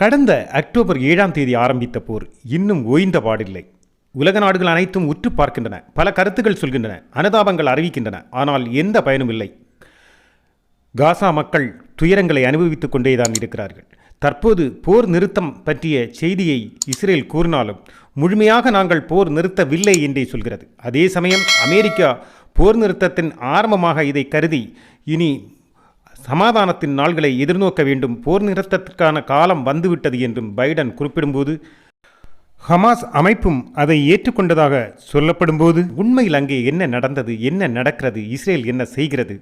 கடந்த அக்டோபர் ஏழாம் தேதி ஆரம்பித்த போர் இன்னும் ஓய்ந்த பாடில்லை. உலக நாடுகள் அனைத்தும் உற்று பார்க்கின்றன. பல கருத்துக்கள் சொல்கின்றன. அனுதாபங்கள் அறிவிக்கின்றன. ஆனால் எந்த பயனும் இல்லை. காசா மக்கள் துயரங்களை அனுபவித்துக் கொண்டேதான் இருக்கிறார்கள். தற்போது போர் நிறுத்தம் பற்றிய செய்தியை இஸ்ரேல் கூறினாலும் முழுமையாக நாங்கள் போர் நிறுத்தவில்லை என்றே சொல்கிறது. அதே சமயம் அமெரிக்கா போர் நிறுத்தத்தின் ஆரம்பமாக இதை கருதி இனி சமாதானத்தின் நாள்களை எதிர்நோக்க வேண்டும். போர் நிறுத்தத்திற்கான காலம் வந்துவிட்டது என்றும் பைடன் குறிப்பிடும்போது ஹமாஸ் அமைப்பும் அதை ஏற்றுக்கொண்டதாக சொல்லப்படும்போது உண்மையில் அங்கே என்ன நடந்தது என்ன நடக்கிறது இஸ்ரேல் என்ன செய்கிறது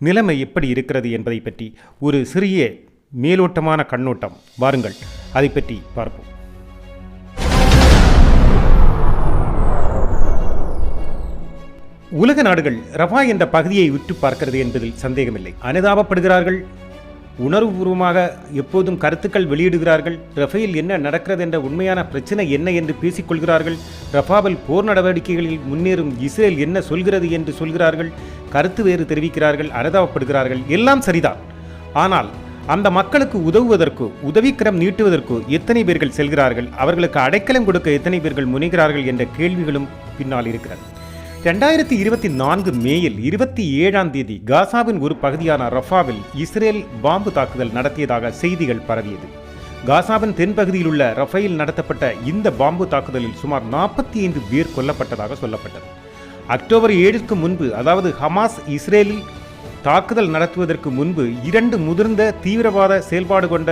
நிலைமை எப்படி இருக்கிறது என்பதை பற்றி ஒரு சிறிய மேலோட்டமான கண்ணோட்டம். வாருங்கள் அதை பற்றி பார்ப்போம். உலக நாடுகள் ரஃபா என்ற பகுதியை விட்டு பார்க்கிறது என்பதில் சந்தேகமில்லை. அனுதாபப்படுகிறார்கள்? உணர்வுபூர்வமாக எப்போதும் கருத்துக்கள் வெளியிடுகிறார்கள்? ரஃபேல் என்ன நடக்கிறது என்ற உண்மையான பிரச்சனை என்ன என்று பேசிக்கொள்கிறார்கள்? ரஃபாவில் போர் நடவடிக்கைகளில் முன்னேறும் இஸ்ரேல் என்ன சொல்கிறது என்று சொல்கிறார்கள்? கருத்து வேறு தெரிவிக்கிறார்கள் அனுதாபப்படுகிறார்கள். எல்லாம் சரிதான். ஆனால் அந்த மக்களுக்கு உதவுவதற்கோ உதவிக்கரம் நீட்டுவதற்கோ எத்தனை பேர்கள் செல்கிறார்கள்? அவர்களுக்கு அடைக்கலம் கொடுக்க எத்தனை பேர்கள் முனைகிறார்கள் என்ற கேள்விகளும் பின்னால் இருக்கிறது. ரெண்டாயிரத்தி இருபத்தி நான்கு மேயில் இருபத்தி ஏழாம் தேதி காசாவின் ஒரு பகுதியான ரஃபாவில் இஸ்ரேல் பாம்பு தாக்குதல் நடத்தியதாக செய்திகள் பரவியது. காசாவின் தென்பகுதியில் உள்ள ரஃபையில் நடத்தப்பட்ட இந்த பாம்பு தாக்குதலில் சுமார் நாற்பத்தி ஐந்து பேர் கொல்லப்பட்டதாக சொல்லப்பட்டது. அக்டோபர் ஏழுக்கு முன்பு அதாவது ஹமாஸ் இஸ்ரேலில் தாக்குதல் நடத்துவதற்கு முன்பு இரண்டு முதிர்ந்த தீவிரவாத செயல்பாடு கொண்ட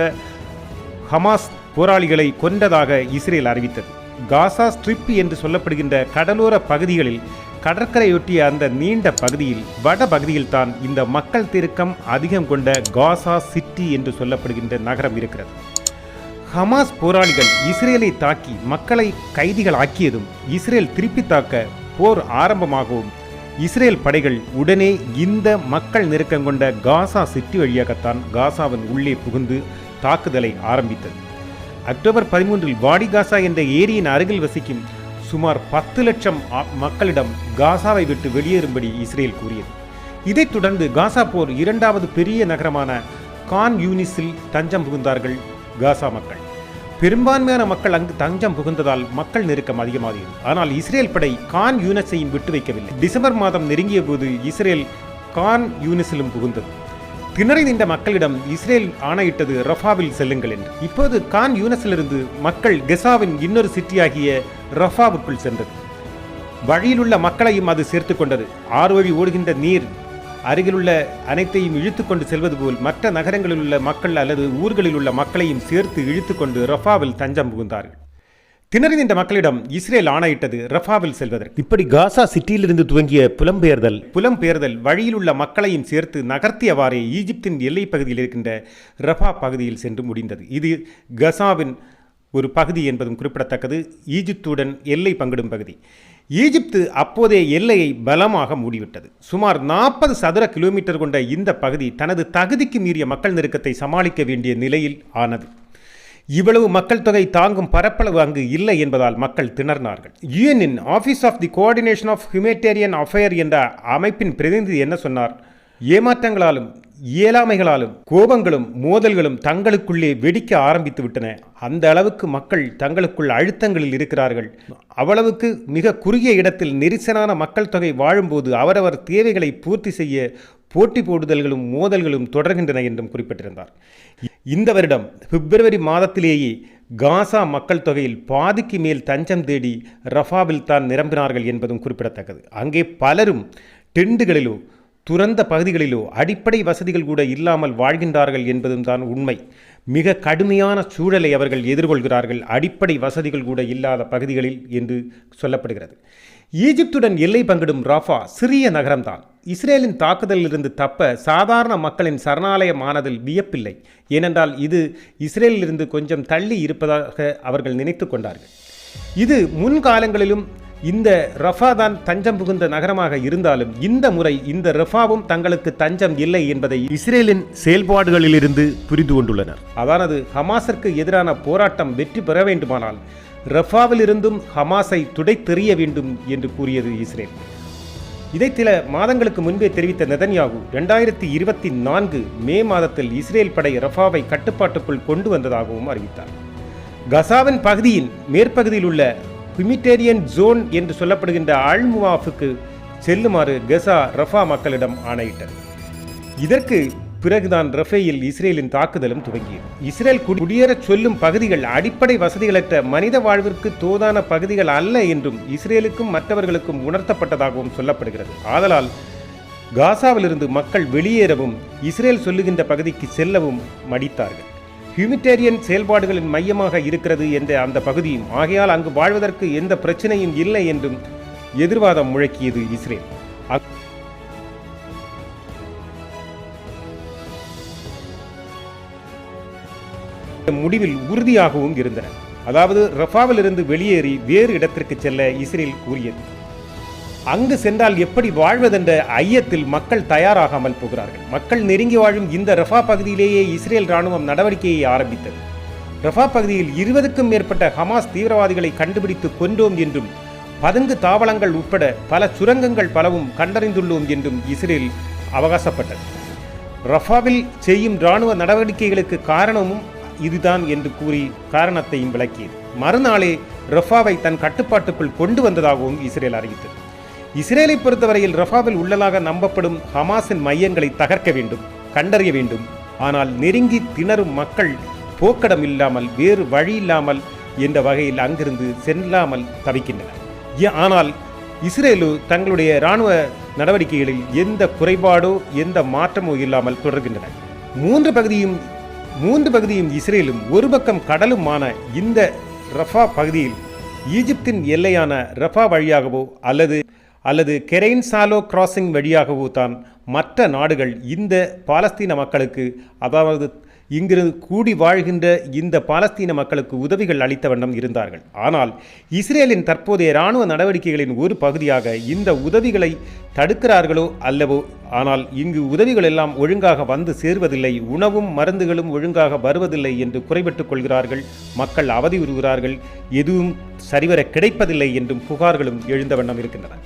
ஹமாஸ் போராளிகளை கொன்றதாக இஸ்ரேல் அறிவித்தது. காசா ஸ்ட்ரிப் என்று சொல்லப்படுகின்ற கடலோர பகுதிகளில் கடற்கரையொட்டிய அந்த நீண்ட பகுதியில் வட பகுதியில் தான் இந்த மக்கள் திருக்கம் அதிகம் கொண்ட காசா சிட்டி என்று சொல்லப்படுகின்ற நகரம் இருக்கிறது. ஹமாஸ் போராளிகள் இஸ்ரேலை தாக்கி மக்களை கைதிகள் ஆக்கியதும் இஸ்ரேல் திருப்பி தாக்க போர் ஆரம்பமாகவும் இஸ்ரேல் படைகள் உடனே இந்த மக்கள் நெருக்கம் கொண்ட காசா சிட்டி வழியாகத்தான் காசாவின் உள்ளே புகுந்து தாக்குதலை ஆரம்பித்தது. அக்டோபர் பதிமூன்றில் வாடி காசா என்ற ஏரியின் அருகில் வசிக்கும் சுமார் பத்து லட்சம் மக்களிடம் காசாவை விட்டு வெளியேறும்படி இஸ்ரேல் கூறியது. இதைத் தொடர்ந்து காசா போர் இரண்டாவது பெரிய நகரமான கான் யூனிஸில் தஞ்சம் புகுந்தார்கள் காசா மக்கள். பெரும்பான்மையான மக்கள் அங்கு தஞ்சம் புகுந்ததால் மக்கள் நெருக்கம் அதிகமாகியது. ஆனால் இஸ்ரேல் படை கான் யூனிஸையும் விட்டு வைக்கவில்லை. டிசம்பர் மாதம் நெருங்கிய போது இஸ்ரேல் கான் யூனிஸிலும் புகுந்தது. திணறி நின்ற மக்களிடம் இஸ்ரேல் ஆணையிட்டது ரஃபாவில் செல்லுங்கள் என்று. இப்போது கான் யூனஸிலிருந்து மக்கள் கெசாவின் இன்னொரு சிட்டியாகிய ரஃபாவுக்குள் சென்றது. வழியிலுள்ள மக்களையும் அது சேர்த்து கொண்டது. ஆறு வழி ஓடுகின்ற நீர் அருகிலுள்ள அனைத்தையும் இழுத்துக்கொண்டு செல்வது போல் மற்ற நகரங்களில் உள்ள மக்கள் அல்லது ஊர்களில் உள்ள மக்களையும் சேர்த்து இழுத்துக்கொண்டு ரஃபாவில் தஞ்சம் புகுந்தார்கள். திணறி நின்ற மக்களிடம் இஸ்ரேல் ஆணையிட்டது ரஃபாவில் செல்வதற்கு. இப்படி காசா சிட்டியிலிருந்து துவங்கிய புலம்பெயர்தல். புலம்பெயர்தல் வழியில் உள்ள மக்களையும் சேர்த்து நகர்த்தியவாறே ஈஜிப்தின் எல்லைப் பகுதியில் இருக்கின்ற ரஃபா பகுதியில் சென்று முடிந்தது. இது கசாவின் ஒரு பகுதி என்பதும் குறிப்பிடத்தக்கது. ஈஜிப்துடன் எல்லை பங்கிடும் பகுதி. ஈஜிப்து அப்போதைய எல்லையை பலமாக மூடிவிட்டது. சுமார் நாற்பது சதுர கிலோமீட்டர் கொண்ட இந்த பகுதி தனது தகுதிக்கு மீறிய மக்கள் நெருக்கத்தை சமாளிக்க வேண்டிய நிலையில் ஆனது. இவ்வளவு மக்கள் தொகை தாங்கும் பரப்பளவு அங்கு இல்லை என்பதால் மக்கள் திணறினார்கள். யுஎன்னின் office of the coordination of humanitarian affair என்ற அமைப்பின் பிரதிநிதி என்ன சொன்னார்? ஏமாற்றங்களாலும் இயலாமைகளாலும் கோபங்களும் மோதல்களும் தங்களுக்குள்ளே வெடிக்க ஆரம்பித்து விட்டன. அந்த அளவுக்கு மக்கள் தங்களுக்குள் அழுத்தங்களில் இருக்கிறார்கள். அவ்வளவுக்கு மிக குறுகிய இடத்தில் நெரிசலான மக்கள் தொகை வாழும்போது அவரவர் தேவைகளை பூர்த்தி செய்ய போட்டி போடுதல்களும் மோதல்களும் தொடர்கின்றன என்றும் குறிப்பிட்டிருந்தார். இந்த வருடம் பிப்ரவரி மாதத்திலேயே காசா மக்கள் தொகையில் பாதிக்கு மேல் தஞ்சம் தேடி ரஃபாவில் தான் நிரம்பினார்கள் என்பதும் குறிப்பிடத்தக்கது. அங்கே பலரும் டெண்டுகளிலோ துறந்த பகுதிகளிலோ அடிப்படை வசதிகள் கூட இல்லாமல் வாழ்கின்றார்கள் என்பதும் தான் உண்மை. மிக கடுமையான சூழலை அவர்கள் எதிர்கொள்கிறார்கள். அடிப்படை வசதிகள் கூட இல்லாத பகுதிகளில் என்று சொல்லப்படுகிறது. ஈஜிப்துடன் எல்லை பங்கிடும் ராஃபா சிறிய நகரம்தான். இஸ்ரேலின் தாக்குதலிலிருந்து தப்ப சாதாரண மக்களின் சரணாலயமானதில் வியப்பில்லை. ஏனென்றால் இது இஸ்ரேலிலிருந்து கொஞ்சம் தள்ளி இருப்பதாக அவர்கள் நினைத்து கொண்டார்கள். இது முன்காலங்களிலும் இந்த ரஃபா தான் தஞ்சம் புகுந்த நகரமாக இருந்தாலும் இந்த முறை இந்த ரஃபாவும் தங்களுக்கு தஞ்சம் இல்லை என்பதை இஸ்ரேலின் செயல்பாடுகளிலிருந்து புரிந்து கொண்டுள்ளனர். அதானது ஹமாஸிற்கு எதிரான போராட்டம் வெற்றி பெற வேண்டுமானால் ரஃபாவிலிருந்தும் ஹமாஸை துடைத்தெறிய வேண்டும் என்று கூறியது இஸ்ரேல். இதை சில மாதங்களுக்கு முன்பே தெரிவித்த நெதன்யாகு இரண்டாயிரத்தி இருபத்தி நான்கு மே மாதத்தில் இஸ்ரேல் படை ரஃபாவை கட்டுப்பாட்டுக்குள் கொண்டு வந்ததாகவும் அறிவித்தார். கசாவின் பகுதியின் மேற்பகுதியில் உள்ள ஹியூமிட்டேரியன் ஜோன் என்று சொல்லப்படுகின்ற அல்முவாஃபுக்கு செல்லுமாறு கசா ரஃபா மக்களிடம் ஆணையிட்டது. இதற்கு பிறகுதான் ரஃபேயில் இஸ்ரேலின் தாக்குதலும் துவங்கியது. இஸ்ரேல் குடியேறச் சொல்லும் பகுதிகள் அடிப்படை வசதிகளற்ற மனித வாழ்விற்கு தோதான பகுதிகள் அல்ல என்றும் இஸ்ரேலுக்கும் மற்றவர்களுக்கும் உணர்த்தப்பட்டதாகவும் சொல்லப்படுகிறது. ஆதலால் காசாவிலிருந்து மக்கள் வெளியேறவும் இஸ்ரேல் சொல்லுகின்ற பகுதிக்கு செல்லவும் மடித்தார்கள். ஹியூமிட்டேரியன் செயல்பாடுகளின் மையமாக இருக்கிறது என்ற அந்த பகுதியும் ஆகையால் அங்கு வாழ்வதற்கு எந்த பிரச்சனையும் இல்லை என்றும் எதிர்வாதம் முழக்கியது இஸ்ரேல். முடிவில் உறுதியாகவும் இருந்தன. அதாவது ரஃபாவில் இருந்து வெளியேறி வேறு இடத்திற்கு செல்ல இஸ்ரேல் கூறியது. அங்கு சென்றால் எப்படி வாழ்வதென்ற ஐயத்தில் மக்கள் தயாராகாமல் போகிறார்கள். மக்கள் நெருங்கி வாழும் இந்த ரஃபா பகுதியிலேயே இஸ்ரேல் ராணுவம் நடவடிக்கையை ஆரம்பித்தது. ரஃபா பகுதியில் இருபதுக்கும் மேற்பட்ட ஹமாஸ் தீவிரவாதிகளை கண்டுபிடித்து கொன்றோம் என்றும் பதுங்கு தாவளங்கள் உட்பட பல சுரங்கங்கள் பலவும் கண்டறிந்துள்ளோம் என்றும் இஸ்ரேல் அவகாசப்பட்டது. ரஃபாவில் செய்யும் இராணுவ நடவடிக்கைகளுக்கு காரணமும் இதுதான் என்று கூறி காரணத்தையும் விளக்கியது. மறுநாளே ரஃபாவை தன் கட்டுப்பாட்டுக்குள் கொண்டு வந்ததாகவும் இஸ்ரேல் அறிவித்தது. இஸ்ரேலை பொறுத்தவரையில் ரஃபாவில் உள்ளதாக நம்பப்படும் ஹமாஸின் மையங்களை தகர்க்க வேண்டும் கண்டறிய வேண்டும். ஆனால் நெருங்கி திணறும் மக்கள் போக்கடம் இல்லாமல் வேறு வழி இல்லாமல் என்ற வகையில் அங்கிருந்து செல்லாமல் தவிக்கின்றனர். ஆனால் இஸ்ரேலு தங்களுடைய இராணுவ நடவடிக்கைகளில் எந்த குறைபாடோ எந்த மாற்றமோ இல்லாமல் தொடர்கின்றன. மூன்று பகுதியும் மூன்று பகுதியும் இஸ்ரேலும் ஒரு பக்கம் கடலுமான இந்த ரஃபா பகுதியில் ஈஜிப்தின் எல்லையான ரஃபா வழியாகவோ அல்லது அல்லது கெரைன் சாலோ கிராசிங் வழியாகவோ தான் மற்ற நாடுகள் இந்த பாலஸ்தீன மக்களுக்கு அதாவது இங்கிருந்து கூடி வாழ்கின்ற இந்த பாலஸ்தீன மக்களுக்கு உதவிகள் அளித்த வண்ணம் இருந்தார்கள். ஆனால் இஸ்ரேலின் தற்போதைய இராணுவ நடவடிக்கைகளின் ஒரு பகுதியாக இந்த உதவிகளை தடுக்கிறார்களோ அல்லவோ ஆனால் இங்கு உதவிகள் எல்லாம் ஒழுங்காக வந்து சேர்வதில்லை உணவும் மருந்துகளும் ஒழுங்காக வருவதில்லை என்று குறைபட்டுக் கொள்கிறார்கள். மக்கள் அவதியுறுகிறார்கள் எதுவும் சரிவர கிடைப்பதில்லை என்றும் புகார்களும் எழுந்த வண்ணம் இருக்கின்றன.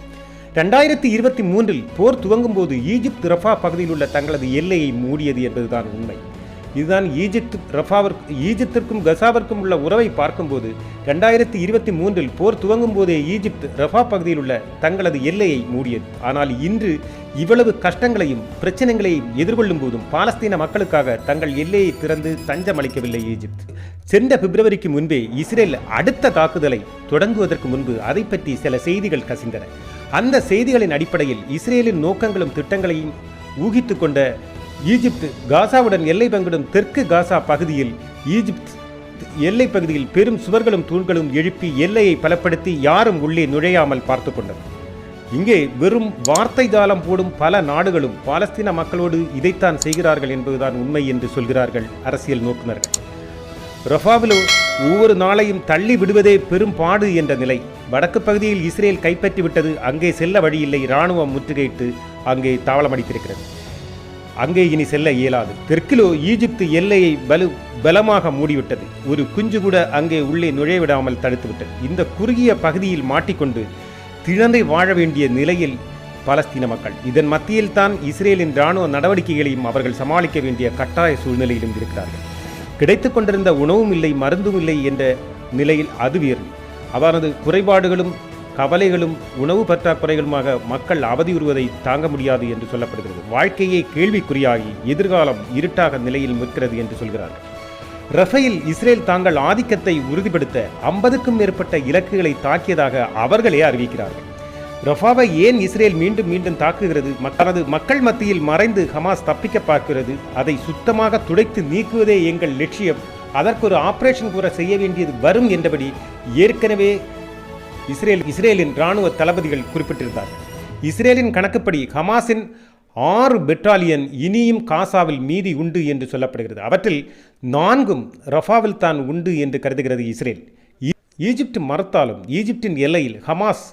ரெண்டாயிரத்தி இருபத்தி மூன்றில் போர் துவங்கும் போது ஈஜிப்த் ரஃபா பகுதியில் உள்ள தங்களது எல்லையை மூடியது என்பதுதான் உண்மை. இதுதான் ஈஜிப்த் ரஃபாவிற்கு ஈஜிப்திற்கும் கசாவிற்கும் உள்ள உறவை பார்க்கும்போது ரெண்டாயிரத்தி இருபத்தி மூன்றில் போர் துவங்கும் போதே ஈஜிப்த் ரஃபா பகுதியில் உள்ள தங்களது எல்லையை மூடியது. ஆனால் இன்று இவ்வளவு கஷ்டங்களையும் பிரச்சனைகளையும் எதிர்கொள்ளும் போதும் பாலஸ்தீன மக்களுக்காக தங்கள் எல்லையை திறந்து தஞ்சம் அளிக்கவில்லை ஈஜிப்த். சென்ற பிப்ரவரிக்கு முன்பே இஸ்ரேல் அடுத்த தாக்குதலை தொடங்குவதற்கு முன்பு அதை பற்றி சில செய்திகள் கசிந்தன. அந்த செய்திகளின் அடிப்படையில் இஸ்ரேலின் நோக்கங்களும் திட்டங்களையும் ஊகித்து கொண்ட ஈஜிப்து காசாவுடன் எல்லை பங்கிடும் தெற்கு காசா பகுதியில் ஈஜிப்த் எல்லை பகுதியில் பெரும் சுவர்களும் தூண்களும் எழுப்பி எல்லையை பலப்படுத்தி யாரும் உள்ளே நுழையாமல் பார்த்து கொண்டது. இங்கே வெறும் வார்த்தை ஜாலம் போடும் பல நாடுகளும் பாலஸ்தீன மக்களோடு இதைத்தான் செய்கிறார்கள் என்பதுதான் உண்மை என்று சொல்கிறார்கள் அரசியல் நோக்குநர்கள். ரஃபாவிலோ ஒவ்வொரு நாளையும் தள்ளி விடுவதே பெரும் பாடு என்ற நிலை. வடக்கு பகுதியில் இஸ்ரேல் கைப்பற்றிவிட்டது அங்கே செல்ல வழியில்லை இராணுவம் முற்றுகையிட்டு அங்கே தாவளமடித்திருக்கிறது அங்கே இனி செல்ல இயலாது. தெற்கிலோ ஈஜிப்து எல்லையை பலு பலமாக மூடிவிட்டது. ஒரு குஞ்சு கூட அங்கே உள்ளே நுழைவிடாமல் தடுத்துவிட்டது. இந்த குறுகிய பகுதியில் மாட்டிக்கொண்டு திழந்தை வாழ வேண்டிய நிலையில் பாலஸ்தீன மக்கள். இதன் மத்தியில் தான் இஸ்ரேலின் இராணுவ நடவடிக்கைகளையும் அவர்கள் சமாளிக்க வேண்டிய கட்டாய சூழ்நிலையிலும் இருக்கிறார்கள். கிடைத்துக் கொண்டிருந்த உணவும் இல்லை மருந்தும் இல்லை என்ற நிலையில் அது வேறு. அவரது குறைபாடுகளும் கவலைகளும் உணவு பற்றாக்குறைகளுமாக மக்கள் அவதியுறுவதை தாங்க முடியாது என்று சொல்லப்படுகிறது. வாழ்க்கையே கேள்விக்குறியாகி எதிர்காலம் இருட்டாக நிலையில் நிற்கிறது என்று சொல்கிறார்கள். ரஃபேல் இஸ்ரேல் தாங்கள் ஆதிக்கத்தை உறுதிப்படுத்த ஐம்பதுக்கும் மேற்பட்ட இலக்குகளை தாக்கியதாக அவர்களே அறிவிக்கிறார்கள். ரஃபாவை ஏன் இஸ்ரேல் மீண்டும் மீண்டும் தாக்குகிறது? மக்களது மக்கள் மத்தியில் மறைந்து ஹமாஸ் தப்பிக்க பார்க்கிறது. அதை சுத்தமாக துடைத்து நீக்குவதே எங்கள் லட்சியம். அதற்கு ஒரு ஆபரேஷன் கூட செய்ய வேண்டியது வரும் என்றபடி ஏற்கனவே இஸ்ரேல் இஸ்ரேலின் இராணுவ தளபதிகள் குறிப்பிட்டிருந்தார்கள் இஸ்ரேலின் கணக்குப்படி ஹமாஸின் ஆறு பெட்டாலியன் இனியும் காசாவில் மீதி உண்டு என்று சொல்லப்படுகிறது. அவற்றில் நான்கும் ரஃபாவில் தான் உண்டு என்று கருதுகிறது இஸ்ரேல். ஈஜிப்ட் மறுத்தாலும் ஈஜிப்டின் எல்லையில் ஹமாஸ்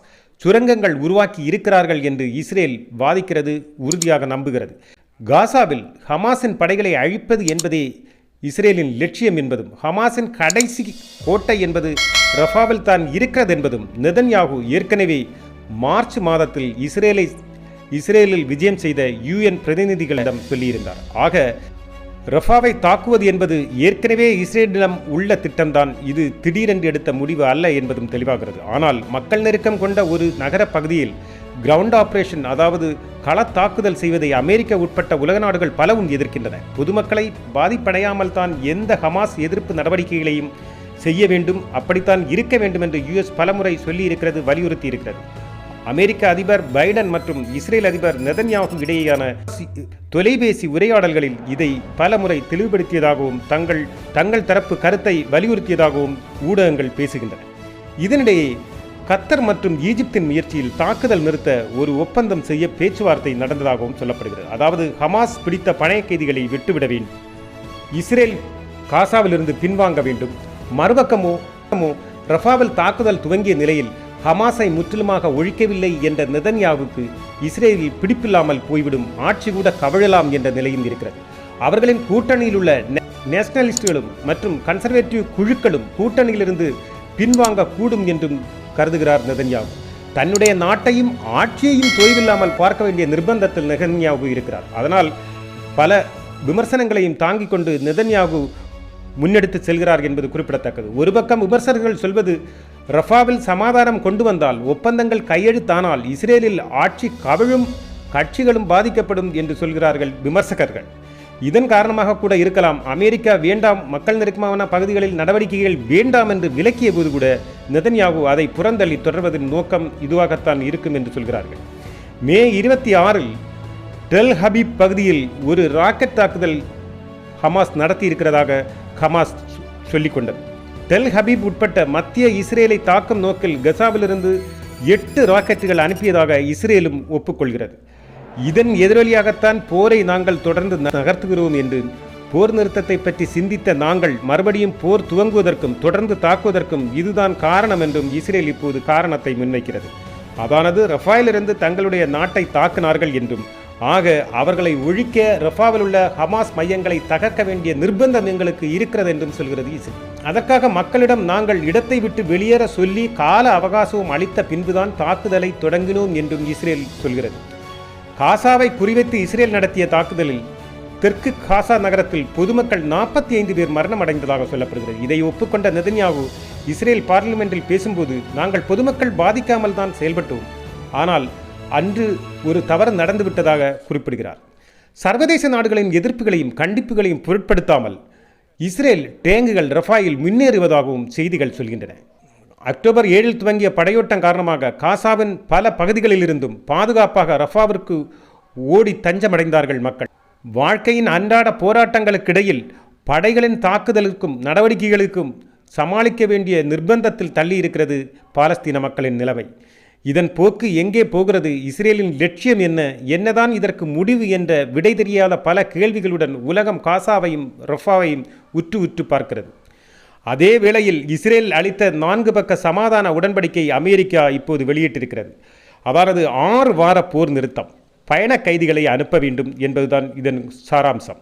சுரங்கங்கள் உருவாக்கி இருக்கிறார்கள் என்று இஸ்ரேல் வாதிக்கிறது உறுதியாக நம்புகிறது. காசாவில் ஹமாஸின் படைகளை அழிப்பது என்பதே இஸ்ரேலின் லட்சியம் என்பதும் ஹமாஸின் கடைசி கோட்டை என்பது ரஃபாவில் தான் இருக்கிறது என்பதும் நெதன்யாகு ஏற்கனவே மார்ச் மாதத்தில் இஸ்ரேலை இஸ்ரேலில் விஜயம் செய்த யுஎன் பிரதிநிதிகளிடம் சொல்லியிருந்தார். ஆக ரஃபாவை தாக்குவது என்பது ஏற்கனவே இஸ்ரேலிடம் உள்ள திட்டம்தான். இது திடீரென்று எடுத்த முடிவு அல்ல என்பதும் தெளிவாகிறது. ஆனால் மக்கள் நெருக்கம் கொண்ட ஒரு நகர பகுதியில் கிரவுண்ட் ஆபரேஷன் அதாவது கள தாக்குதல் செய்வதை அமெரிக்க உட்பட்ட உலக நாடுகள் பலவும் எதிர்க்கின்றன. பொதுமக்களை பாதிப்படையாமல் தான் எந்த ஹமாஸ் எதிர்ப்பு நடவடிக்கைகளையும் செய்ய வேண்டும் அப்படித்தான் இருக்க வேண்டும் என்று யுஎஸ் பலமுறை சொல்லியிருக்கிறது வலியுறுத்தி இருக்கிறது அமெரிக்க அதிபர் பைடன் மற்றும் இஸ்ரேல் அதிபர் நெதன்யாகு இடையேயான தொலைபேசி உரையாடல்களில் இதை பலமுறை தெளிவுபடுத்தியதாகவும் தங்கள் தங்கள் தரப்பு கருத்தை வலியுறுத்தியதாகவும் ஊடகங்கள் பேசுகின்றன. இதனிடையே கத்தர் மற்றும் ஈஜிப்தின் முயற்சியில் தாக்குதல் நிறுத்த ஒரு ஒப்பந்தம் செய்ய பேச்சுவார்த்தை நடந்ததாகவும் சொல்லப்படுகிறது. அதாவது ஹமாஸ் பிடித்த பணைய கைதிகளை விட்டுவிட வேண்டும் இஸ்ரேல் காசாவிலிருந்து பின்வாங்க வேண்டும் மறுபக்கமோ ரஃபாவில் தாக்குதல் துவங்கிய நிலையில் ஹமாஸை முற்றிலுமாக ஒழிக்கவில்லை என்ற நிதன்யாவுக்கு இஸ்ரேலில் பிடிப்பில்லாமல் போய்விடும் ஆட்சி கூட கவிழலாம் என்ற நிலையும் இருக்கிறது. அவர்களின் கூட்டணியில் உள்ள நேஷனலிஸ்டுகளும் மற்றும் கன்சர்வேட்டிவ் குழுக்களும் கூட்டணியிலிருந்து பின்வாங்க கூடும் என்றும் கருதுகிறார் நிதன்யாவு. தன்னுடைய நாட்டையும் ஆட்சியையும் தொய்வில்லாமல் பார்க்க வேண்டிய நிர்பந்தத்தில் நிதன்யாவு இருக்கிறார். அதனால் பல விமர்சனங்களையும் தாங்கிக் கொண்டு நிதன்யாவு முன்னெடுத்து செல்கிறார் என்பது குறிப்பிடத்தக்கது. ஒரு பக்கம் விமர்சகர்கள் சொல்வது ரஃபாவில் சமாதானம் கொண்டு வந்தால் ஒப்பந்தங்கள் கையெழுத்தானால் இஸ்ரேலில் ஆட்சி கவிழும் கட்சிகளும் பாதிக்கப்படும் என்று சொல்கிறார்கள் விமர்சகர்கள். இதன் காரணமாக கூட இருக்கலாம் அமெரிக்கா வேண்டாம் மக்கள் நெருக்கமான பகுதிகளில் நடவடிக்கைகள் வேண்டாம் என்று விலக்கிய போது கூட நெதன்யாகு அதை புறந்தள்ளி தொடர்வதன் நோக்கம் இதுவாகத்தான் இருக்கும் என்று சொல்கிறார்கள். மே இருபத்தி ஆறில் டெல் ஹபீப் பகுதியில் ஒரு ராக்கெட் தாக்குதல் ஹமாஸ் நடத்தி இருக்கிறதாக ஹமாஸ் சொல்லிக்கொண்டது. கொண்டது டெல் ஹபீப் உட்பட்ட மத்திய இஸ்ரேலை தாக்கும் நோக்கில் கசாவிலிருந்து எட்டு ராக்கெட்டுகள் அனுப்பியதாக இஸ்ரேலும் ஒப்புக்கொள்கிறது. இதன் எதிரொலியாகத்தான் போரை நாங்கள் தொடர்ந்து நகர்த்துகிறோம் என்று போர் நிறுத்தத்தை பற்றி சிந்தித்த நாங்கள் மறுபடியும் போர் துவங்குவதற்கும் தொடர்ந்து தாக்குவதற்கும் இதுதான் காரணம் என்றும் இஸ்ரேல் இப்போது காரணத்தை முன்வைக்கிறது. அதானது ரஃபாயிலிருந்து தங்களுடைய நாட்டை தாக்கினார்கள் என்றும் ஆக அவர்களை ஒழிக்க ரஃபாவில் உள்ள ஹமாஸ் மையங்களை தகர்க்க வேண்டிய நிர்பந்தம் எங்களுக்கு இருக்கிறது என்றும் சொல்கிறது இஸ்ரேல் அதற்காக மக்களிடம் நாங்கள் இடத்தை விட்டு வெளியேற சொல்லி கால அவகாசமும் அளித்த பின்புதான் தாக்குதலை தொடங்கினோம் என்றும் இஸ்ரேல் சொல்கிறது. காசாவை குறிவைத்து இஸ்ரேல் நடத்திய தாக்குதலில் தெற்கு காசா நகரத்தில் பொதுமக்கள் நாற்பத்தி ஐந்து பேர் மரணம் அடைந்ததாக சொல்லப்படுகிறது. இதை ஒப்புக்கொண்ட நெதன்யாவு இஸ்ரேல் பார்லிமெண்டில் பேசும்போது நாங்கள் பொதுமக்கள் பாதிக்காமல் தான் செயல்பட்டோம். ஆனால் அன்று ஒரு தவறு நடந்துவிட்டதாக குறிப்பிடுகிறார். சர்வதேச நாடுகளின் எதிர்ப்புகளையும் கண்டிப்புகளையும் பொருட்படுத்தாமல் இஸ்ரேல் டேங்குகள் ரஃபாயில் முன்னேறுவதாகவும் செய்திகள் சொல்கின்றன. அக்டோபர் ஏழில் துவங்கிய படையோட்டம் காரணமாக காசாவின் பல பகுதிகளிலிருந்தும் பாதுகாப்பாக ரஃபாவிற்கு ஓடி தஞ்சமடைந்தார்கள் மக்கள். வாழ்க்கையின் அன்றாட போராட்டங்களுக்கிடையில் படைகளின் தாக்குதலுக்கும் நடவடிக்கைகளுக்கும் சமாளிக்க வேண்டிய நிர்பந்தத்தில் தள்ளியிருக்கிறது பாலஸ்தீன மக்களின் நிலவை இதன் போக்கு எங்கே போகிறது? இஸ்ரேலின் லட்சியம் என்ன? என்னதான் இதற்கு முடிவு என்ற விடை தெரியாத பல கேள்விகளுடன் உலகம் காசாவையும் ரஃபாவையும் உற்று உற்று பார்க்கிறது. அதே வேளையில் இஸ்ரேல் அளித்த நான்கு பக்க சமாதான உடன்படிக்கை அமெரிக்கா இப்போது வெளியிட்டிருக்கிறது. அதாவது ஆறு வார போர் நிறுத்தம் பயண கைதிகளை அனுப்ப வேண்டும் என்பதுதான் இதன் சாராம்சம்.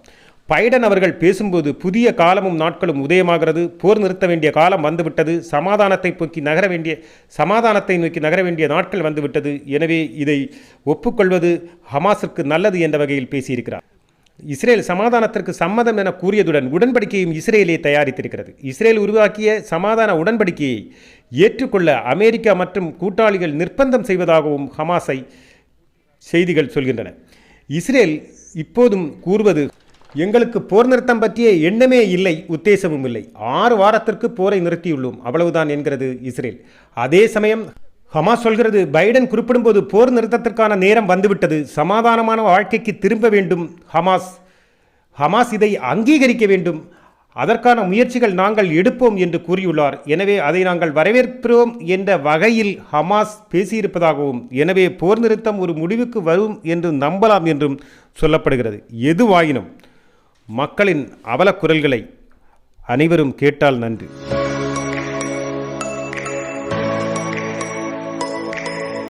பைடன் அவர்கள் பேசும்போது புதிய காலமும் நாட்களும் உதயமாகிறது. போர் நிறுத்த வேண்டிய காலம் வந்துவிட்டது. சமாதானத்தை நோக்கி நகர வேண்டிய சமாதானத்தை நோக்கி நகர வேண்டிய நாட்கள் வந்துவிட்டது. எனவே இதை ஒப்புக்கொள்வது ஹமாஸிற்கு நல்லது என்ற வகையில் பேசியிருக்கிறார். இஸ்ரேல் சமாதானத்திற்கு சம்மதம் என கூறியதுடன் உடன்படிக்கையும் இஸ்ரேலே தயாரித்திருக்கிறது. இஸ்ரேல் உருவாக்கிய சமாதான உடன்படிக்கையை ஏற்றுக்கொள்ள அமெரிக்கா மற்றும் கூட்டாளிகள் நிர்பந்தம் செய்வதாகவும் ஹமாஸை செய்திகள் சொல்கின்றன. இஸ்ரேல் இப்போதும் கூறுவது எங்களுக்கு போர் நிறுத்தம் பற்றிய எண்ணமே இல்லை உத்தேசமும் இல்லை. ஆறு வாரத்திற்கு போரை நிறுத்தியுள்ளோம் அவ்வளவுதான் என்கிறது இஸ்ரேல். அதே சமயம் ஹமாஸ் சொல்கிறது பைடன் குறிப்பிடும்போது போர் நிறுத்தத்திற்கான நேரம் வந்துவிட்டது. சமாதானமான வாழ்க்கைக்கு திரும்ப வேண்டும் ஹமாஸ். ஹமாஸ் இதை அங்கீகரிக்க வேண்டும். அதற்கான முயற்சிகள் நாங்கள் எடுப்போம் என்று கூறியுள்ளார். எனவே அதை நாங்கள் வரவேற்கிறோம் என்ற வகையில் ஹமாஸ் பேசியிருப்பதாகவும் எனவே போர் நிறுத்தம் ஒரு முடிவுக்கு வரும் என்று நம்பலாம் என்றும் சொல்லப்படுகிறது. எதுவாயினும் மக்களின் அவலக்குரல்களை அனைவரும் கேட்டால் நன்று.